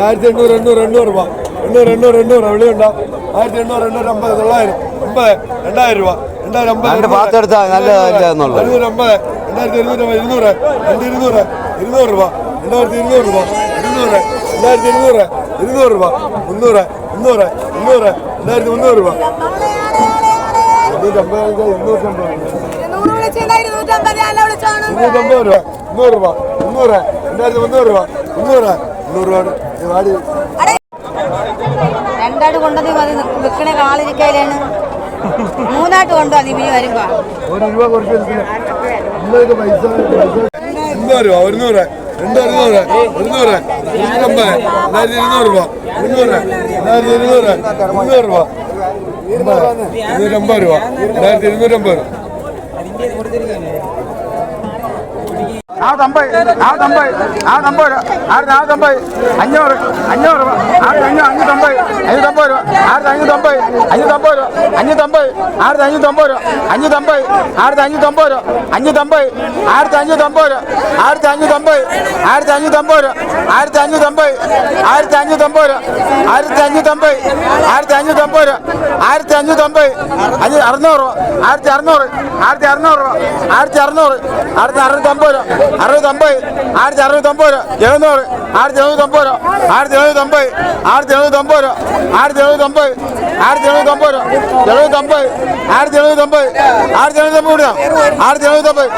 ആയിരത്തി എണ്ണൂറ് എണ്ണൂറ് എണ്ണൂറ് രൂപ. എണ്ണൂറ് എണ്ണൂറ് എണ്ണൂറ്. വെളിയുണ്ടോ ആയിരത്തി എണ്ണൂറ് എണ്ണൂറ് അമ്പത്. തൊള്ളായിരം. അമ്പത് രണ്ടായിരം രൂപ. രണ്ടായിരം അമ്പത് രണ്ട് പാത്ത എടുത്താൽ നല്ല എണ്ണൂറ്. ഇരുന്നൂറ് അമ്പത്. രണ്ടായിരത്തി ഇരുന്നൂറ് ഇരുന്നൂറ്. രണ്ട് ഇരുന്നൂറ്. ഇരുന്നൂറ് രൂപ. രണ്ടായിരത്തി ഇരുന്നൂറ് രൂപ. ഇരുന്നൂറ്. രണ്ടായിരത്തി ഇരുന്നൂറ് ഇരുന്നൂറ് രൂപ. മുന്നൂറ്. മുന്നൂറ് മുന്നൂറ്. രണ്ടായിരത്തി മുന്നൂറ് രൂപ? ഇരുന്നൂറ്റമ്പത് നൂറ് വിളിച്ചില്ല ഇരുന്നൂറ്റമ്പത് രൂപ. മുന്നൂറ് രൂപ. മുന്നൂറ്. രണ്ടായിരത്തി മുന്നൂറ് രൂപ? മുന്നൂറ്. മുന്നൂറ് രൂപ വാടി. രണ്ടായിട്ട് കൊണ്ടത് മതി. വിൽക്കണ കാളിരിക്കയിലാണ് മൂന്നായിട്ട് കൊണ്ടുവാ നീ പിന്നെ വരുമ്പോ. ഒരു രൂപ കുറച്ച് ഇരുന്നൂറ് രൂപ ഒരുന്നൂറ്. രണ്ട് ഒരുന്നൂറ് ഒരുന്നൂറ് ഇരുന്നൂറ്റമ്പത് രണ്ടായിരത്തി ഇരുന്നൂറ് രൂപ ഇരുന്നൂറ് രണ്ടായിരത്തി ഇരുന്നൂറ് മുന്നൂറ് രൂപ ഇരുന്നൂറ്റമ്പത് രൂപ രണ്ടായിരത്തി ഇരുന്നൂറ്റമ്പത് രൂപ നാൽപ്പത്തമ്പത് നാൽപ്പത്തമ്പത് രൂപ ആയിരത്തി നാൽപ്പത്തമ്പത് അഞ്ഞൂറ് അഞ്ഞൂറ് രൂപ. അഞ്ഞൂറ്റമ്പത് അഞ്ഞൂറ്റമ്പത് രൂപ ആയിരത്തി അഞ്ഞൂറ്റമ്പത് അഞ്ഞൂറ്റമ്പത് രൂപ അഞ്ഞൂറ്റമ്പത് ആയിരത്തി അഞ്ഞൂറ്റമ്പത് രൂപ അഞ്ഞൂറ്റമ്പത് ആയിരത്തി അഞ്ഞൂറ്റമ്പത് രൂപ അഞ്ഞൂറ്റമ്പത് ആയിരത്തി അഞ്ഞൂറ്റമ്പത് രൂപ ആയിരത്തി അഞ്ഞൂറ്റമ്പത് ആയിരത്തി അഞ്ഞൂറ്റമ്പത് രൂപ ആയിരത്തി അഞ്ഞൂറ്റമ്പത് ആയിരത്തി അഞ്ഞൂറ്റമ്പത് രൂപ ആയിരത്തി അഞ്ഞൂറ്റമ്പത് ആയിരത്തി അഞ്ഞൂറ്റമ്പത് രൂപ ആയിരത്തി അഞ്ഞൂറ്റമ്പത് അഞ്ഞ അറുന്നൂറ് ആയിരത്തി അറുന്നൂറ്. ആയിരത്തി അറുന്നൂറ് ആയിരത്തി അറുന്നൂറ്. ആയിരത്തി അറുന്നൂറ്റമ്പത് രൂപ. അറുപത്തൊമ്പത് ആയിരത്തി അറുപത്തൊമ്പത് രൂപ. എഴുന്നൂറ്. ആയിരത്തി എഴുപത്തൊമ്പത് രൂപ. ആയിരത്തി എഴുപത്തൊമ്പത് ആയിരത്തി എഴുപത്തൊമ്പത് രൂപ. ആയിരത്തി എഴുപത്തൊമ്പത് ആയിരത്തി എഴുപത്തൊമ്പത് രൂപ. എഴുപത്തൊമ്പത് ആയിരത്തി എഴുപത്തൊമ്പത് ആയിരത്തി എഴുപത്തൊമ്പത് രൂപ. ആയിരത്തി എഴുപത്തൊമ്പത്